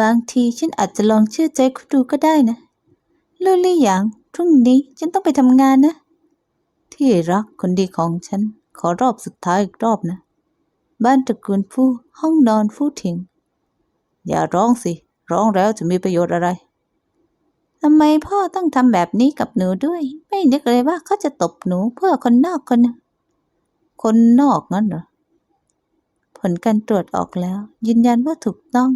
บางทีฉันอาจจะลองเชื่อใจคุณดูก็ได้นะลูลี่หยางพรุ่งนี้ฉันต้องไปทำงานนะ ที่รักคนดีของฉัน ขอรอบสุดท้ายอีกรอบนะ บ้านตระกูลฟู่ห้องนอนฟู่ถิง อย่าร้องสิ ร้องแล้วจะมีประโยชน์อะไรทำไมพ่อต้องทำแบบนี้กับหนูด้วย ไม่นึกเลยว่าเขาจะตบหนูเพื่อคนนอกคนนึงคนนอกงั้นเหรอผลการตรวจออกแล้ว ยืนยันว่าถูกต้อง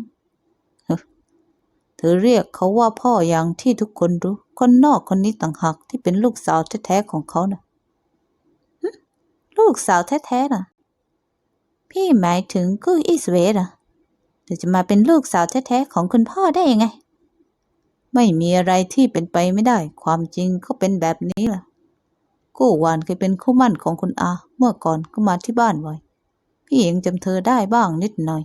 เธอเรียกเขาว่าพ่ออย่างที่ทุกคนรู้ คนนอกคนนี้ต่างหากที่เป็นลูกสาวแท้ๆของเขานะหึลูกสาวแท้ๆน่ะ พี่หมายถึงกู้อิสเวเหรอเธอจะมาเป็นลูกสาวแท้ๆของคุณพ่อได้ยังไง ไม่มีอะไรที่เป็นไปไม่ได้ ความจริงก็เป็นแบบนี้ล่ะ กู้วานเคยเป็นคู่มั่นของคุณอา เมื่อก่อนก็มาที่บ้านบ่อย พี่ยังจำเธอได้บ้างนิดหน่อย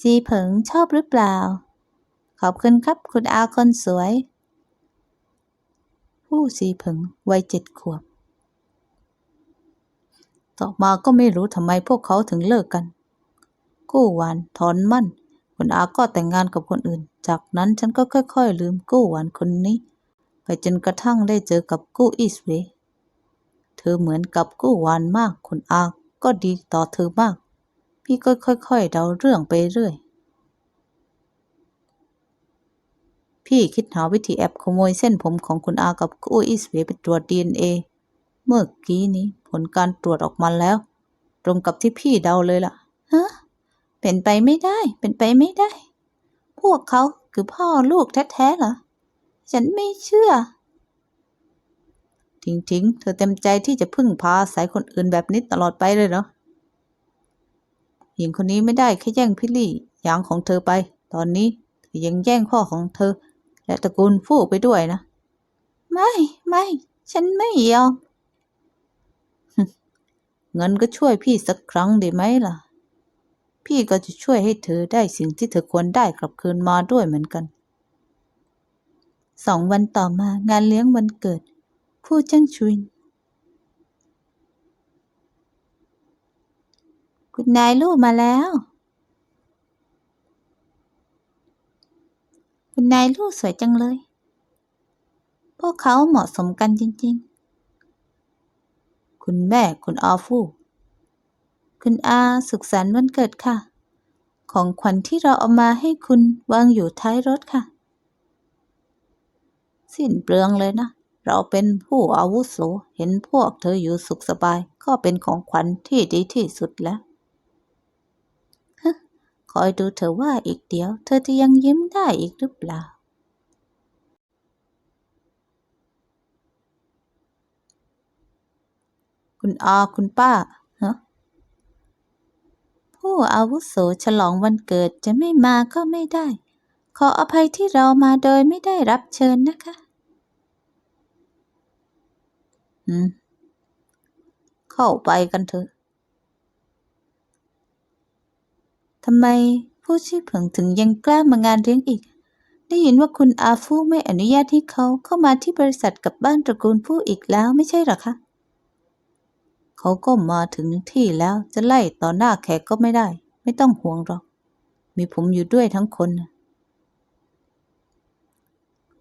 จีเผิงชอบหรือเปล่า ขอบคุณครับคุณอาคนสวย ผู้ซีเผิงวัยเจ็ดขวบ ต่อมาก็ไม่รู้ทำไมพวกเขาถึงเลิกกัน กู้หวานถอนมั่น คุณอาก็แต่งงานกับคนอื่น จากนั้นฉันก็ค่อยๆ ลืมกู้หวานคนนี้ ไปจนกระทั่งได้เจอกับกู้อีสเวเธอเหมือนกับกู้หวานมาก คุณอาก็ดีต่อเธอมาก พี่ก็ค่อยๆเดาเรื่องไปเรื่อย พี่คิดหาวิธีแอบขโมยเส้นผมของคุณอากับกู้อีสเวไปตรวจ DNA เมื่อกี้นี้ผลการตรวจออกมาแล้ว ตรงกับที่พี่เดาเลยล่ะฮะเป็นไปไม่ได้ เป็นไปไม่ได้ พวกเขาคือพ่อลูกแท้ๆเหรอ ฉันไม่เชื่อ ทิ้งๆ เธอเต็มใจที่จะพึ่งพาอายคนอื่นแบบนี้ตลอดไปเลยเหรอ หญิงคนนี้ไม่ได้แค่แย่งพี่ลี่ยางของเธอไป ตอนนี้เธอยังแย่งพ่อของเธอ และตระกูลฟู่ไปด้วยนะ ไม่ไม่ ฉันไม่ยอมเงินก็ช่วยพี่สักครั้งได้ไหมล่ะ พี่ก็จะช่วยให้เธอได้สิ่งที่เธอควรได้กลับคืนมาด้วยเหมือนกัน สองวันต่อมางานเลี้ยงวันเกิด ผู้เจ้างชุน คุณนายลูกมาแล้ว คุณนายลูกสวยจังเลย พวกเขาเหมาะสมกันจริง ๆ คุณแม่คุณอาฟูคุณอาสุขสันต์วันเกิดค่ะ ของขวัญที่เราเอามาให้คุณวางอยู่ท้ายรถค่ะ สิ้นเปลืองเลยนะ เราเป็นผู้อาวุโสเห็นพวกเธออยู่สุขสบายก็เป็นของขวัญที่ดีที่สุดแล้ว อยดูเธอว่าอีกเดียว เธอจะยังยิ้มได้อีกหรือเปล่า คุณอาคุณป้าฮะผู้อาวุโสฉลองวันเกิดจะไม่มาก็ไม่ได้ ขออภัยที่เรามาโดยไม่ได้รับเชิญนะคะ อืม เข้าไปกันเถอะ ทำไมผู้ชื่อเผิงถึงยังกล้ามางานเลี้ยงอีก ได้ยินว่าคุณอาฟู่ไม่อนุญาตให้เขาเข้ามาที่บริษัทกับบ้านตระกูลฟู่อีกแล้วไม่ใช่หรอคะ เขาก็มาถึงที่แล้วจะไล่ต่อหน้าแขกก็ไม่ได้ ไม่ต้องห่วงหรอก มีผมอยู่ด้วยทั้งคนนะ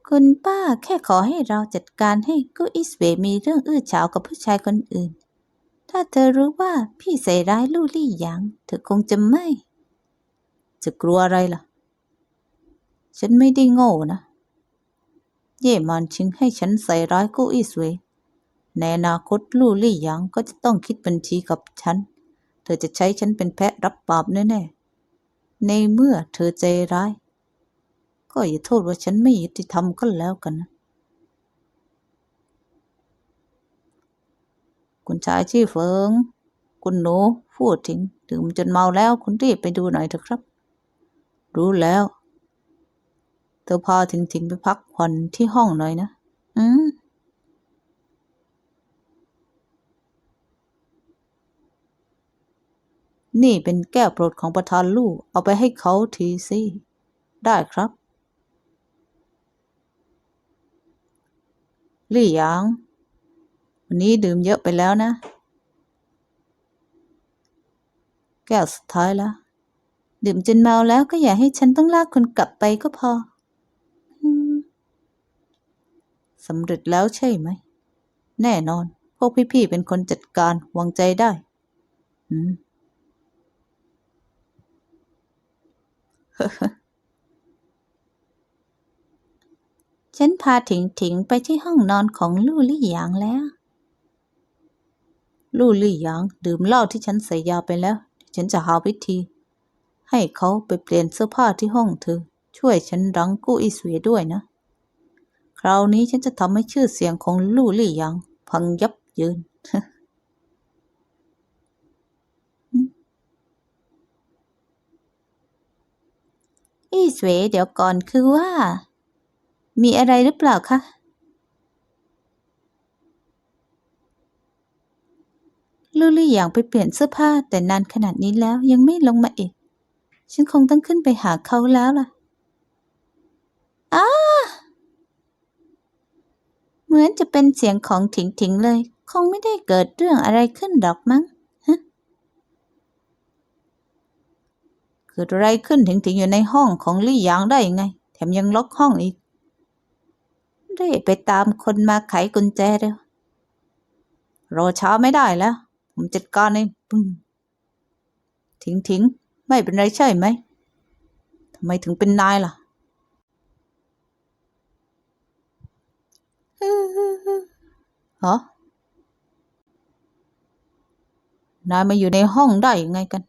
คุณป้าแค่ขอให้เราจัดการให้กุอิสเวมีเรื่องอื้อฉาวกับผู้ชายคนอื่น ถ้าเธอรู้ว่าพี่ใส่ร้ายลู่ลี่หยาง เธอคงจะไม่ จะกลัวอะไรล่ะ ฉันไม่ได้โง่นะ เย่หมันชิงให้ฉันใส่ร้ายกู้อีสเวยในอนาคตลู่ลี่หยางก็จะต้องคิดบัญชีกับฉัน เธอจะใช้ฉันเป็นแพะรับบาปแน่ๆ ในเมื่อเธอใจร้าย ก็อย่าโทษว่าฉันไม่ยุติธรรมก็แล้วกันนะคุณชายชี่เฟิง คุณหนูพูดถึงดื่มจนเมาแล้วคุณรีบไปดูหน่อยเถอะครับ รู้แล้ว เธอพาถิงถิงไปพักผ่อนที่ห้องหน่อยนะ อืม นี่เป็นแก้วโปรดของประธานลูก เอาไปให้เขาทีสิได้ครับ ลี่หยาง วันนี้ดื่มเยอะไปแล้วนะ แก้วสุดท้ายแล้ว ดื่มจนเมาแล้วก็อย่าให้ฉันต้องลากคนกลับไปก็พอสำเร็จแล้วใช่ไหม แน่นอน พวกพี่ๆเป็นคนจัดการวางใจได้ฉันพาถิงถิงไปที่ห้องนอนของลู่ลี่หยางแล้ว ลู่ลี่หยางดื่มเหล้าที่ฉันใส่ยาไปแล้ว ฉันจะหาวิธี ให้เขาไปเปลี่ยนเสื้อผ้าที่ห้องเธอ ช่วยฉันรังกู้อีสเวียด้วยนะ คราวนี้ฉันจะทำให้ชื่อเสียงของลู่ลี่หยางพังยับเยินอีสเวเดี๋ยวก่อนคือว่า มีอะไรหรือเปล่าคะลูลี่อยากไปเปลี่ยนเสื้อผ้าแต่นานขนาดนี้แล้วยังไม่ลงมาอีก ฉันคงต้องขึ้นไปหาเขาแล้วล่ะอ้าเหมือนจะเป็นเสียงของถิงถิงเลย คงไม่ได้เกิดเรื่องอะไรขึ้นดอกมั้งฮะเกิดอะไรขึ้นถิงถิงอยู่ในห้องของลี่หยางได้ยังไง แถมยังล็อกห้องอีกรีบไปตามคนมาไขกุญแจเร็วรอช้าไม่ได้แล้ว ผมจัดการเองปึ้งทิ้งทิ้ง ไม่เป็นไรใช่ไหมทำไมถึงเป็นนายล่ะฮะนายมาอยู่ในห้องได้ยังไงกัน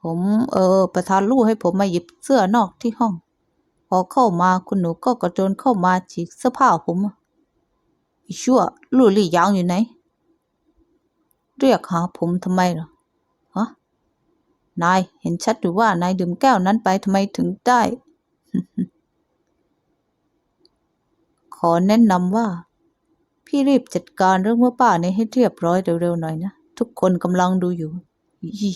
ผมเออ ประธานลู่ให้ผมมาหยิบเสื้อนอกที่ห้อง พอเข้ามาคุณหนูก็กระโจนเข้ามาฉีกเสื้อผ้าผมอะไอ้ชั่ว ลู่ลี่ยางอยู่ไหน เรียกหาผมทำไมเหรอฮะ นายเห็นชัดหรือว่านายดื่มแก้วนั้นไปทำไมถึงได้ ขอแนะนำว่า พี่รีบจัดการเรื่องว่าป้านี้ให้เรียบร้อยเร็วๆหน่อยนะ ทุกคนกำลังดูอยู่ยี่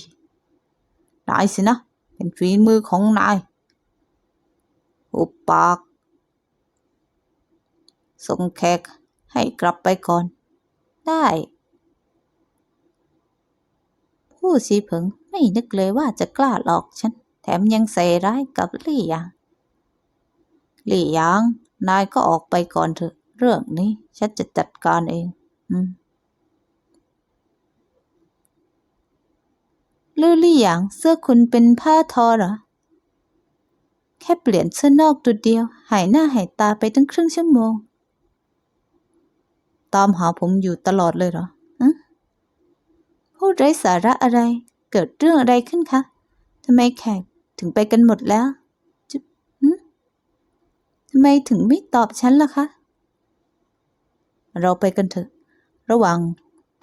นายสินะ เป็นฝีมือของนายอุบปากส่งแขกให้กลับไปก่อน ได้ ผู้สีเผิง ไม่นึกเลยว่าจะกล้าหลอกฉัน แถมยังใส่ร้ายกับลี่หยางลี่หยาง นายก็ออกไปก่อนเถอะ เรื่องนี้ ฉันจะจัดการเอง อืมลู่ลี่หยางเสื้อคุณเป็นผ้าทอเหรอ แค่เปลี่ยนเสื้อนอกตัวเดียว หายหน้าหายตาไปตั้งครึ่งชั่วโมง ตามหาผมอยู่ตลอดเลยเหรออะพูดไร้สาระอะไร เกิดเรื่องอะไรขึ้นคะทำไมแขกถึงไปกันหมดแล้วจุ๊บหึทำไมถึงไม่ตอบฉันล่ะคะ เราไปกันเถอะ ระหว่าง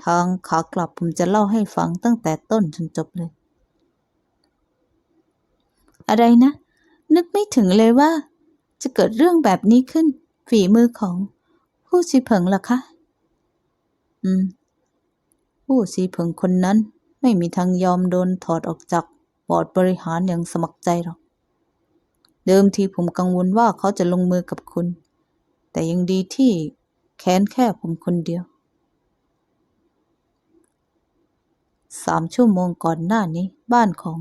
ทางขากลับผมจะเล่าให้ฟังตั้งแต่ต้นจนจบเลย อะไรนะ นึกไม่ถึงเลยว่า จะเกิดเรื่องแบบนี้ขึ้น ฝีมือของผู้ชีเผิงล่ะคะ อืม ผู้ชีเผิงคนนั้น ไม่มีทางยอมโดนถอดออกจากบอร์ดบริหารอย่างสมัครใจหรอก เดิมทีผมกังวลว่าเขาจะลงมือกับคุณ แต่ยังดีที่แค้นแค่ผมคนเดียว สามชั่วโมงก่อนหน้านี้บ้านของ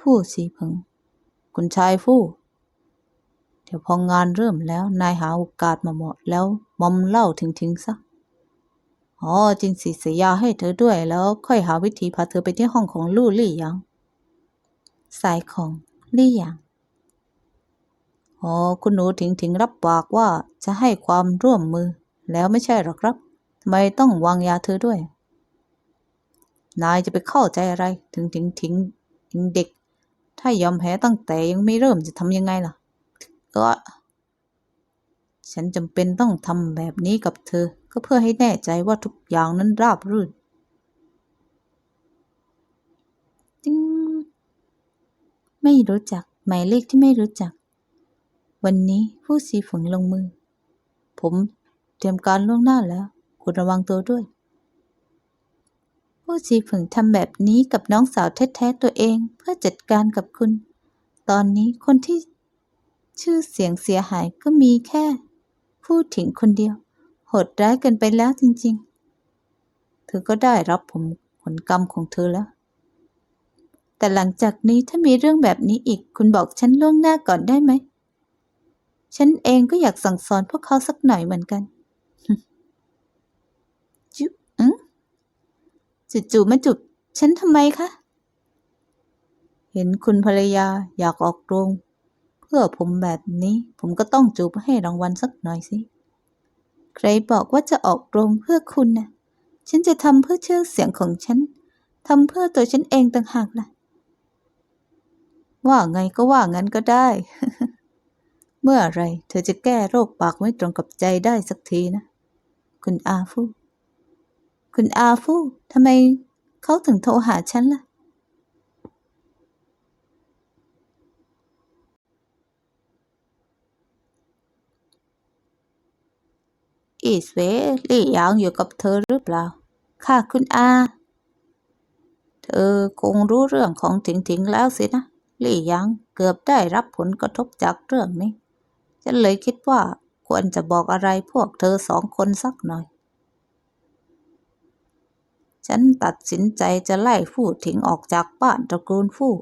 ผู้สีผงคุณชายฟู่เดี๋ยวพองานเริ่มแล้วนายหาโอกาสมาเหมาะแล้วมอมเล่าทิ้งๆซะ อ๋อจริงสิเสียยาให้เธอด้วยแล้วค่อยหาวิธีพาเธอไปที่ห้องของลู่ลี่หยางสายของลี่หยางอ๋อคุณหนูถิงถิงรับปากว่าจะให้ความร่วมมือ แล้วไม่ใช่หรอครับทำไมต้องวางยาเธอด้วย นายจะไปเข้าใจอะไร ถึงถิงถิงถิงเด็ก ถ้ายอมแพ้ตั้งแต่ยังไม่เริ่มจะทำยังไงล่ะ ก็ ฉันจำเป็นต้องทำแบบนี้กับเธอ ก็เพื่อให้แน่ใจว่าทุกอย่างนั้นราบรื่นติงไม่รู้จัก หมายเลขที่ไม่รู้จัก วันนี้ผู้สีฝงลงมือ ผมเตรียมการล่วงหน้าแล้วคุณระวังตัวด้วย ผู้สีฝงทำแบบนี้กับน้องสาวแท้ๆตัวเองเพื่อจัดการกับคุณ ตอนนี้คนที่ชื่อเสียงเสียหายก็มีแค่พูดถึงคนเดียว ดร้ายเกินไปแล้วจริง ๆ เธอก็ได้รับผมผลกรรมของเธอแล้ว แต่หลังจากนี้ถ้ามีเรื่องแบบนี้อีกคุณบอกฉันล่วงหน้าก่อนได้ไหม ฉันเองก็อยากสั่งสอนพวกเขาสักหน่อยเหมือนกันจุ๊อืมจู่ๆมาจุบฉันทำไมคะ เห็นคุณภรรยาอยากออกโรง เพื่อผมแบบนี้ ผมก็ต้องจูบให้รางวัลสักหน่อยสิ ใครบอกว่าจะออกโรงเพื่อคุณนะฉันจะทำเพื่อชื่อเสียงของฉันทำเพื่อตัวฉันเองต่างหากล่ะ ว่าไงก็ว่างั้นก็ได้ เมื่อไรเธอจะแก้โรคปากไม่ตรงกับใจได้สักทีนะ คุณอาฟู คุณอาฟูทำไมเขาถึงโทรหาฉันล่ะ อีสเวลี่ยางอยู่กับเธอหรือเปล่า ค่ะคุณอา เธอคงรู้เรื่องของถิงถิงแล้วสินะลี่ยางเกือบได้รับผลกระทบจากเรื่องนี้ ฉันเลยคิดว่าควรจะบอกอะไรพวกเธอสองคนสักหน่อย ฉันตัดสินใจจะไล่ฟู่ถิงออกจากบ้านตระกูลฟู่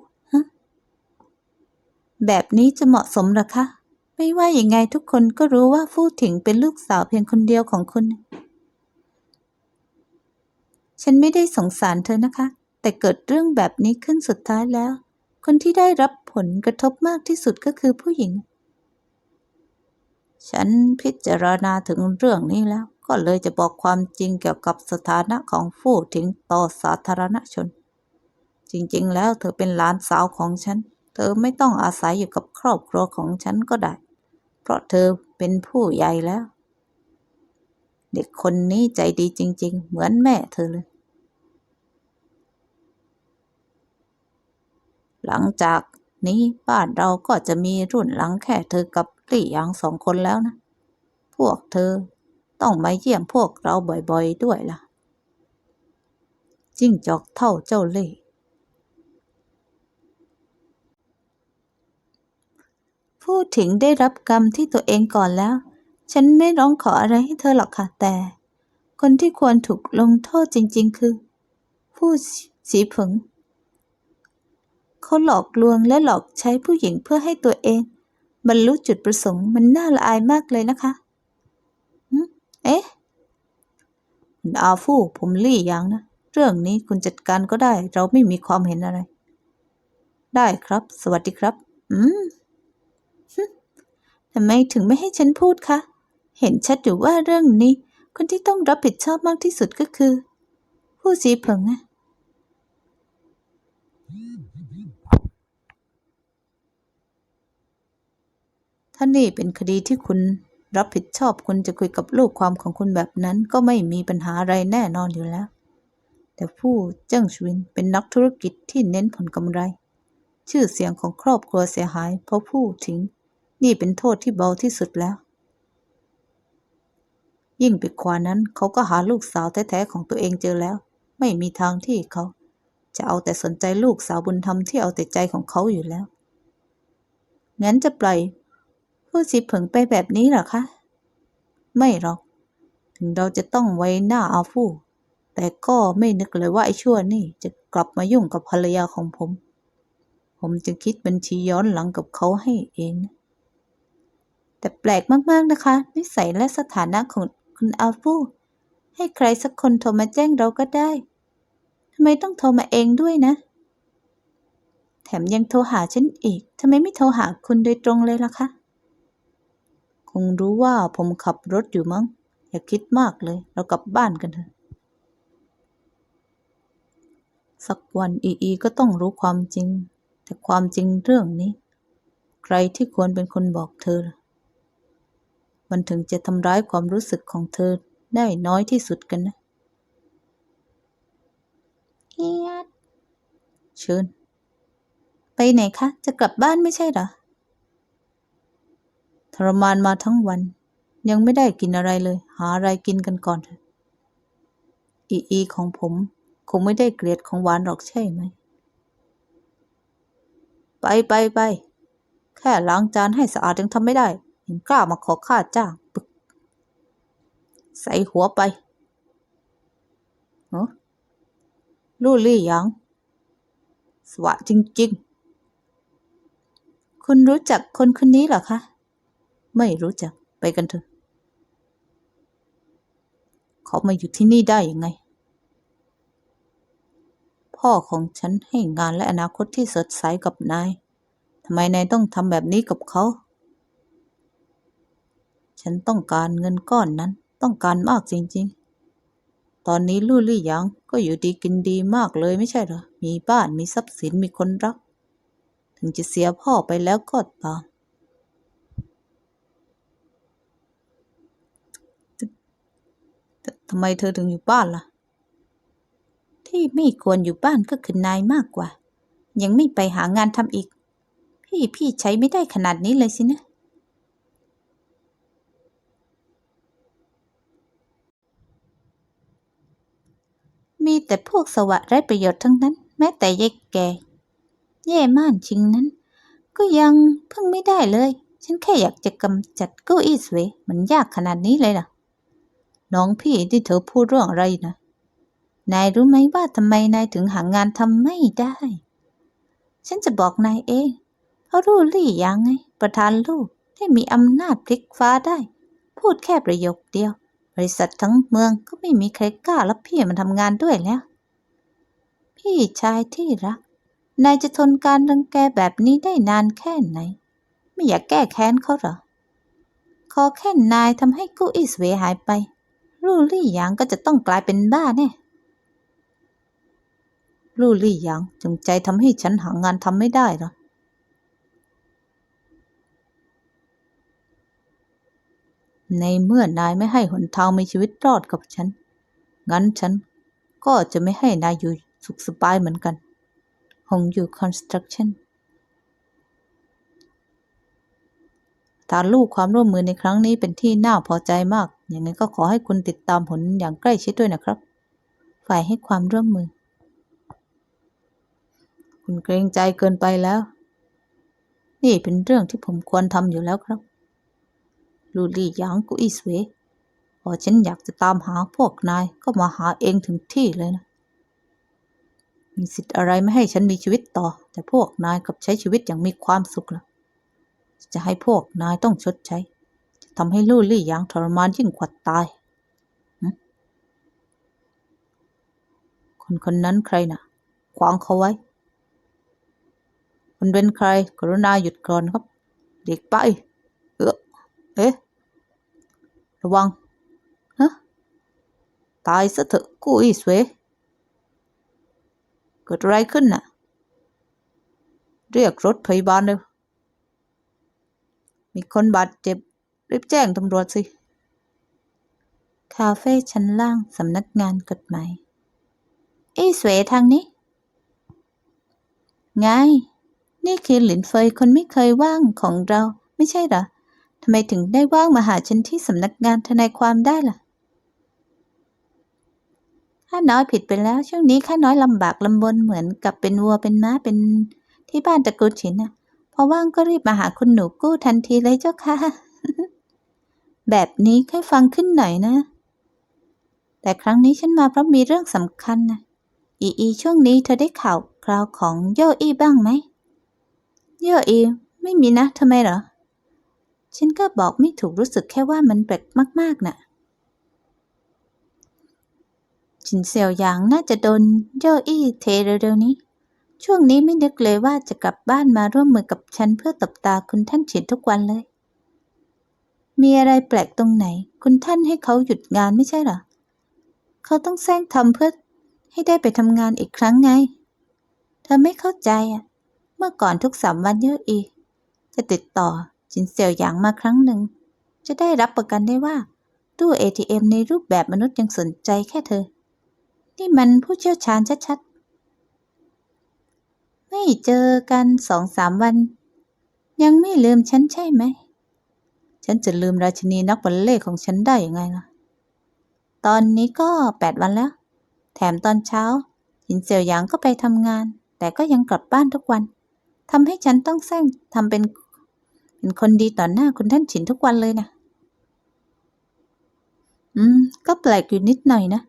แบบนี้จะเหมาะสมหรอคะ ไม่ว่าอยังไงทุกคนก็รู้ว่าฟู่ถิงเป็นลูกสาวเพียงคนเดียวของคุณ ฉันไม่ได้สงสารเธอนะคะ แต่เกิดเรื่องแบบนี้ขึ้นสุดท้ายแล้ว คนที่ได้รับผลกระทบมากที่สุดก็คือผู้หญิง ฉันพิจารณาถึงเรื่องนี้แล้ว ก็เลยจะบอกความจริงเกี่ยวกับสถานะของฟู่ถิงต่อสาธารณชน จริงๆ แล้วเธอเป็นหลานสาวของฉันเธอไม่ต้องอาศัยอยู่กับครอบครัวของฉันก็ได้ เพราะเธอเป็นผู้ใหญ่แล้ว เด็กคนนี้ใจดีจริง ๆ เหมือนแม่เธอเลย หลังจากนี้บ้านเราก็จะมีรุ่นหลังแค่เธอกับลี่หยางสองคนแล้วนะ พวกเธอต้องมาเยี่ยมพวกเราบ่อยๆด้วยล่ะ จิ้งจอกเท่าเจ้าเล่ห์ พูดถึงได้รับกรรมที่ตัวเองก่อนแล้ว ฉันไม่ร้องขออะไรให้เธอหรอกค่ะแต่ คนที่ควรถูกลงโทษจริง ๆ คือ ผู้สีผงเขาหลอกลวงและหลอกใช้ผู้หญิงเพื่อให้ตัวเอง บรรลุจุดประสงค์มันน่าละอายมากเลยนะคะเอ๊ะอาฟู่ผมลี่ยางนะ เรื่องนี้คุณจัดการก็ได้ เราไม่มีความเห็นอะไร ได้ครับ สวัสดีครับ อืม ทำไมถึงไม่ให้ฉันพูดคะ เห็นชัดอยู่ว่าเรื่องนี้ คนที่ต้องรับผิดชอบมากที่สุดก็คือ ผู้สีเผิงอะถ้านี่เป็นคดีที่คุณรับผิดชอบคุณจะคุยกับลูกความของคุณแบบนั้นก็ไม่มีปัญหาอะไรแน่นอนอยู่แล้ว แต่ผู้เจิ้งชวินเป็นนักธุรกิจที่เน้นผลกำไร ชื่อเสียงของครอบครัวเสียหายเพราะผู้ทิ้ง นี่เป็นโทษที่เบาที่สุดแล้ว ยิ่งไปกว่านั้นเขาก็หาลูกสาวแท้ๆของตัวเองเจอแล้ว ไม่มีทางที่เขา จะเอาแต่สนใจลูกสาวบุญธรรมที่เอาแต่ใจของเขาอยู่แล้ว งั้นจะปล่อย ผู้สิเผิงไปแบบนี้หรอคะ ไม่หรอก ถึงเราจะต้องไว้หน้าอาฟู่แต่ก็ไม่นึกเลยว่าไอ้ชั่วนี่จะกลับมายุ่งกับภรรยาของผม ผมจะคิดบัญชีย้อนหลังกับเขาให้เองนะ แต่แปลกมากๆนะคะ นิสัยและสถานะของคุณอาฟูให้ใครสักคนโทรมาแจ้งเราก็ได้ทำไมต้องโทรมาเองด้วยนะ แถมยังโทรหาฉันอีกทำไมไม่โทรหาคุณโดยตรงเลยล่ะคะคงรู้ว่าผมขับรถอยู่มั้ง อย่าคิดมากเลย เรากลับบ้านกันเถอะ สักวันอีอีก็ต้องรู้ความจริง แต่ความจริงเรื่องนี้ ใครที่ควรเป็นคนบอกเธอล่ะ มันถึงจะทำร้ายความรู้สึกของเธอได้น้อยที่สุดกันนะเอียดเชิญไปไหนคะ จะกลับบ้านไม่ใช่เหรอ ทรมานมาทั้งวัน ยังไม่ได้กินอะไรเลย หาอะไรกินกันก่อนเถอะอีอีของผม คงไม่ได้เกลียดของหวานหรอกใช่ไหม ไปไปไป แค่ล้างจานให้สะอาดยังทำไม่ได้ ยังกล้ามาขอค่าจ้างปึก ใส่หัวไปเออลู่ลี่ยางสวะจริง ๆ คุณรู้จักคนคนนี้เหรอคะ ไม่รู้จัก ไปกันเถอะ เขามาอยู่ที่นี่ได้ยังไง พ่อของฉันให้งานและอนาคตที่สดใสกับนาย ทำไมนายต้องทำแบบนี้กับเขา ฉันต้องการเงินก้อนนั้น ต้องการมากจริงๆ ตอนนี้ลู่ลี่หยางก็อยู่ดีกินดีมากเลยไม่ใช่เหรอ มีบ้านมีทรัพย์สินมีคนรัก ถึงจะเสียพ่อไปแล้วก็ตามททำไมเธอถึงอยู่บ้านล่ะ ที่ไม่ควรอยู่บ้านก็คือนายมากกว่า ยังไม่ไปหางานทำอีก พี่พี่ใช้ไม่ได้ขนาดนี้เลยสินะ มี แต่พวกสวะไร้ประโยชน์ทั้งนั้น แม้แต่ยายแก่แย่ม่านชิงนั้น ก็ยังพึ่งไม่ได้เลย ฉันแค่อยากจะกำจัดเกู้อี้สวยมันยากขนาดนี้เลยเหรอน้องพี่ที่เธอพูดเรื่องอะไรนะนายรู้ไหมว่าทำไมนายถึงหางานทำไม่ได้ ฉันจะบอกนายเองเพราะรู้ลี่ยังไง ประธานลูกที่มีอำนาจพลิกฟ้าได้ พูดแค่ประโยคเดียว บริษัททั้งเมืองก็ไม่มีใครกล้ารับพี่มาทำงานด้วยแล้ว พี่ชายที่รัก นายจะทนการรังแกแบบนี้ได้นานแค่ไหน ไม่อยากแก้แค้นเขาเหรอ ขอแค่นายทำให้กู้อี้สเวหายไปลู่ลี่หยางก็จะต้องกลายเป็นบ้าแน่ลู่ลี่หยางจงใจทำให้ฉันหางานทำไม่ได้เหรอ ในเมื่อนายไม่ให้หนทางมีชีวิตรอดกับฉัน งั้นฉันก็จะไม่ให้นายอยู่สุขสบายเหมือนกัน หงอยู่คอนสตรักชั่นฐานลูกความร่วมมือในครั้งนี้เป็นที่น่าพอใจมาก อย่างนั้นก็ขอให้คุณติดตามผลอย่างใกล้ชิดด้วยนะครับ ฝ่ายให้ความร่วมมือ คุณเกรงใจเกินไปแล้ว นี่เป็นเรื่องที่ผมควรทำอยู่แล้วครับ ลูลี่หยางกุอีสเวพอฉันอยากจะตามหาพวกนายก็มาหาเองถึงที่เลยนะ มีสิทธิ์อะไรไม่ให้ฉันมีชีวิตต่อ แต่พวกนายกลับใช้ชีวิตอย่างมีความสุขล่ะ จะให้พวกนายต้องชดใช้ จะทำให้ลู่ลี่หยางทรมานยิ่งกว่าตาย คนคนนั้นใครน่ะ ขวางเขาไว้คุณเป็นใคร กรุณาหยุดก่อนครับ เด็กไป เออเอ๊ะ ระวังฮะตายซะเถอะกูอีสเวเกิดอะไรขึ้นน่ะ เรียกรถพยาบาลเร็วมีคนบาดเจ็บ รีบแจ้งตำรวจสิ คาเฟ่ชั้นล่างสำนักงานกฎหมายอีสเวทางนี้ ไง นี่คือหลินเฟยคนไม่เคยว่างของเราไม่ใช่เหรอ ทำไมถึงได้ว่างมาหาฉันที่สำนักงานทนายความได้ล่ะ ข้าน้อยผิดไปแล้ว ช่วงนี้ข้าน้อยลำบากลำบนเหมือนกับเป็นวัวเป็นม้าเป็นที่บ้านตระกูลฉินน่ะพอว่างก็รีบมาหาคุณหนูกู้ทันทีเลยเจ้าค่ะ แบบนี้ค่อยฟังขึ้นหน่อยนะ แต่ครั้งนี้ฉันมาเพราะมีเรื่องสำคัญนะอีอีช่วงนี้เธอได้ข่าวคราวของโยอีบ้างไหมโยอีไม่มีนะทำไมเหรอ ฉันก็บอกไม่ถูกรู้สึกแค่ว่ามันแปลกมากๆน่ะฉินเสี่ยวหยางน่าจะโดนโยอี้เทเร็วๆนี้ ช่วงนี้ไม่นึกเลยว่าจะกลับบ้านมาร่วมมือกับฉันเพื่อตบตาคุณท่านเฉินทุกวันเลย มีอะไรแปลกตรงไหน คุณท่านให้เขาหยุดงานไม่ใช่หรอ เขาต้องแซงทำเพื่อให้ได้ไปทำงานอีกครั้งไง เธอไม่เข้าใจอะ เมื่อก่อนทุกสามวันเยอะอีจะติดต่อ จินเสี่ยวหยางมาครั้งหนึ่ง จะได้รับประกันได้ว่า ตู้ ATM ในรูปแบบมนุษย์ยังสนใจแค่เธอ นี่มันผู้เชี่ยวชาญชัดๆ ไม่เจอกันสองสามวัน ยังไม่ลืมฉันใช่ไหม ฉันจะลืมราชินีนักบัลเล่ของฉันได้ยังไงล่ะ ตอนนี้ก็แปดวันแล้ว แถมตอนเช้าหินเสี่ยวหยางก็ไปทำงาน แต่ก็ยังกลับบ้านทุกวันทำให้ฉันต้องแซงทำเป็น เป็นคนดีต่อหน้าคุณท่านฉินทุกวันเลยนะ อืม ก็แปลกอยู่นิดหน่อยนะ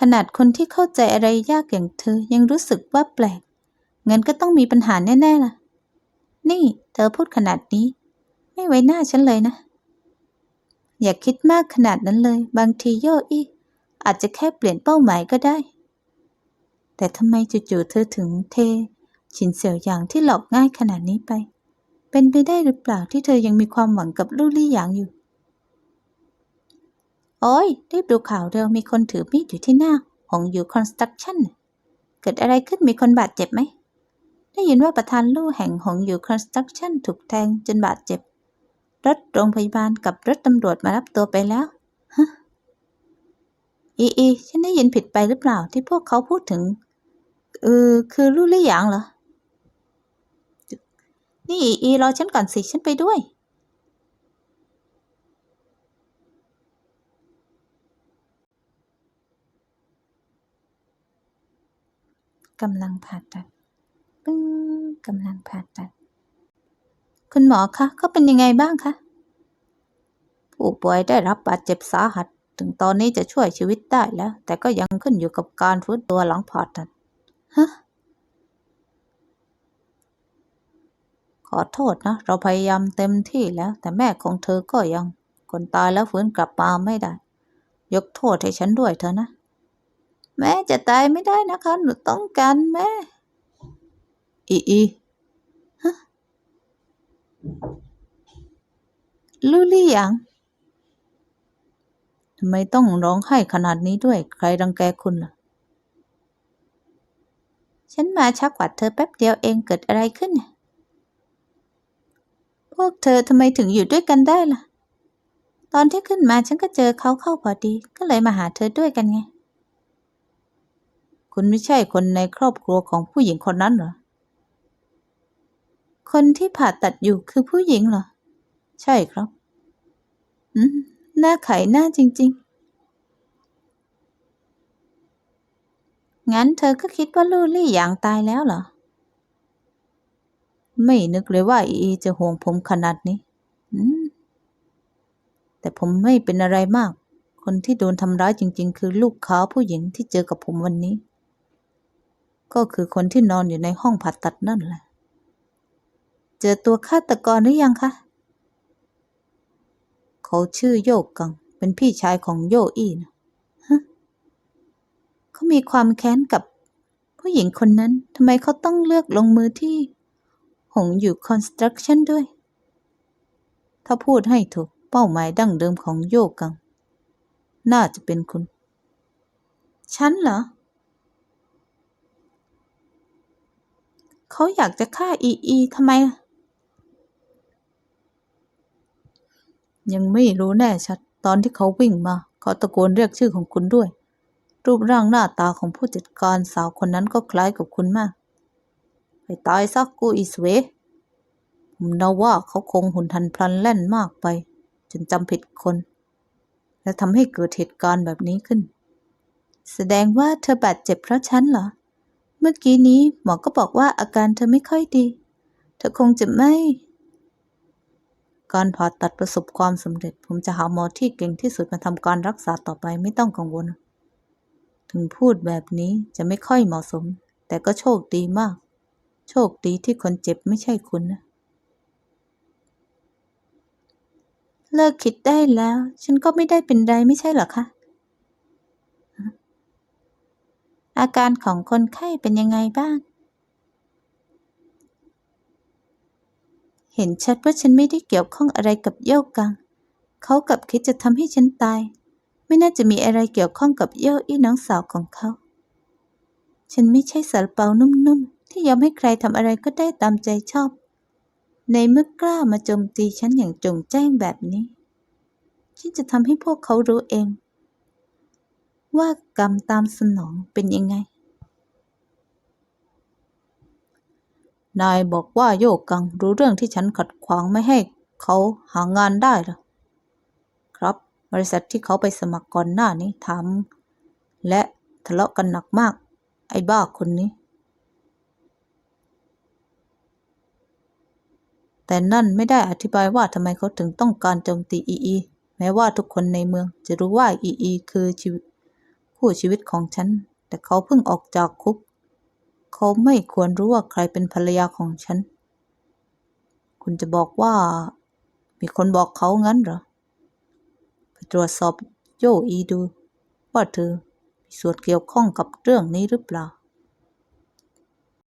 ขนาดคนที่เข้าใจอะไรยากอย่างเธอยังรู้สึกว่าแปลก เงินก็ต้องมีปัญหาแน่ๆล่ะ นี่ เธอพูดขนาดนี้ ไม่ไว้หน้าฉันเลยนะ อย่าคิดมากขนาดนั้นเลย บางทีโยอี้อาจจะแค่เปลี่ยนเป้าหมายก็ได้ แต่ทำไมจู่ๆเธอถึงเทฉินเสี่ยวหยางที่หลอกง่ายขนาดนี้ไป เป็นไปได้หรือเปล่าที่เธอยังมีความหวังกับลู่ลี่หยางอยู่ โอ้ย รีบดูข่าวเร็วมีคนถือมีดอยู่ที่หน้าหงอยู่คอนสตรักชั่นเกิดอะไรขึ้นมีคนบาดเจ็บไหม ได้ยินว่าประธานลู่แห่งหงอยู่คอนสตรักชั่นถูกแทงจนบาดเจ็บ รถโรงพยาบาลกับรถตำรวจมารับตัวไปแล้วฮะอีอีฉันได้ยินผิดไปหรือเปล่าที่พวกเขาพูดถึงเออคือลู่ลี่หยางเหรอ นี่อีอีรอฉันก่อนสิฉันไปด้วย กำลังผ่าตัดปึ้งกำลังผ่าตัด คุณหมอคะเขาเป็นยังไงบ้างคะ ผู้ป่วยได้รับบาดเจ็บสาหัส ถึงตอนนี้จะช่วยชีวิตได้แล้ว แต่ก็ยังขึ้นอยู่กับการฟื้นตัวหลังผ่าตัด ฮะ ขอโทษนะ เราพยายามเต็มที่แล้ว แต่แม่ของเธอก็ยัง คนตายแล้วฟื้นกลับมาไม่ได้ ยกโทษให้ฉันด้วยเถอะนะ แม่จะตายไม่ได้นะคะ หนูต้องการแม่ อีอีฮะลูลี่ยังทำไมต้องร้องไห้ขนาดนี้ด้วย ใครรังแกคุณล่ะ ฉันมาชักกว่าเธอแป๊บเดียวเองเกิดอะไรขึ้นน่ะ พวกเธอทำไมถึงอยู่ด้วยกันได้ล่ะ ตอนที่ขึ้นมาฉันก็เจอเขาเข้าพอดี ก็เลยมาหาเธอด้วยกันไง คุณไม่ใช่คนในครอบครัวของผู้หญิงคนนั้นเหรอ คนที่ผ่าตัดอยู่คือผู้หญิงเหรอ ใช่ครับ อืม หน้าไขหน้าจริง ๆงั้นเธอก็คิดว่าลู่ลี่หยางตายแล้วเหรอ ไม่นึกเลยว่าอีจะห่วงผมขนาดนี้อืมแต่ผมไม่เป็นอะไรมาก คนที่โดนทำร้ายจริง ๆ คือลูกค้าผู้หญิงที่เจอกับผมวันนี้ ก็คือคนที่นอนอยู่ในห้องผ่าตัดนั่นแหละ เจอตัวฆาตกรหรือยังคะ เขาชื่อโยกกัง เป็นพี่ชายของโยอี้นะฮะเขามีความแค้นกับผู้หญิงคนนั้นทำไมเขาต้องเลือกลงมือที่ หงอยู่คอนสตรักชั่นด้วย ถ้าพูดให้ถูกเป้าหมายดั้งเดิมของโยกัง น่าจะเป็นคุณ ฉันเหรอ เขาอยากจะฆ่าอีอีทำไม ยังไม่รู้แน่ชัด ตอนที่เขาวิ่งมา เขาตะโกนเรียกชื่อของคุณด้วย รูปร่างหน้าตาของผู้จัดการสาวคนนั้นก็คล้ายกับคุณมาก ไปตายซะกูอีสเวผมเดาว่าเขาคงหุ่นทันพลันแล่นมากไป จนจำผิดคน และทำให้เกิดเหตุการณ์แบบนี้ขึ้น แสดงว่าเธอบาดเจ็บเพราะฉันเหรอ เมื่อกี้นี้หมอก็บอกว่าอาการเธอไม่ค่อยดี เธอคงจะไม่ การผ่าตัดประสบความสำเร็จ ผมจะหาหมอที่เก่งที่สุดมาทำการรักษาต่อไปไม่ต้องกังวล ถึงพูดแบบนี้จะไม่ค่อยเหมาะสม แต่ก็โชคดีมาก โชคดีที่คนเจ็บไม่ใช่คุณนะ เลิกคิดได้แล้ว ฉันก็ไม่ได้เป็นไรไม่ใช่เหรอคะ อาการของคนไข้เป็นยังไงบ้าง เห็นชัดว่าฉันไม่ได้เกี่ยวข้องอะไรกับโยกกัง เขากลับคิดจะทำให้ฉันตาย ไม่น่าจะมีอะไรเกี่ยวข้องกับโยอี้น้องสาวของเขา ฉันไม่ใช่สาลเปานุ่มๆ ที่ยอมให้ใครทำอะไรก็ได้ตามใจชอบ ในเมื่อกล้ามาโจมตีฉันอย่างจงแจ้งแบบนี้ ฉันจะทำให้พวกเขารู้เอง ว่ากรรมตามสนองเป็นยังไง นายบอกว่าโยกกังรู้เรื่องที่ฉันขัดขวางไม่ให้เขาหางานได้เหรอครับบริษัทที่เขาไปสมัครก่อนหน้านี้ทำและทะเลาะกันหนักมาก ไอ้บ้าคนนี้ แต่นั่นไม่ได้อธิบายว่าทำไมเขาถึงต้องการโจมตีอีอี แม้ว่าทุกคนในเมืองจะรู้ว่าอีอีคือชีวิตคู่ชีวิตของฉัน แต่เขาเพิ่งออกจากคุก เขาไม่ควรรู้ว่าใครเป็นภรรยาของฉัน คุณจะบอกว่า มีคนบอกเขางั้นเหรอ ไปตรวจสอบโยอีดู ว่าเธอมีส่วนเกี่ยวข้องกับเรื่องนี้หรือเปล่า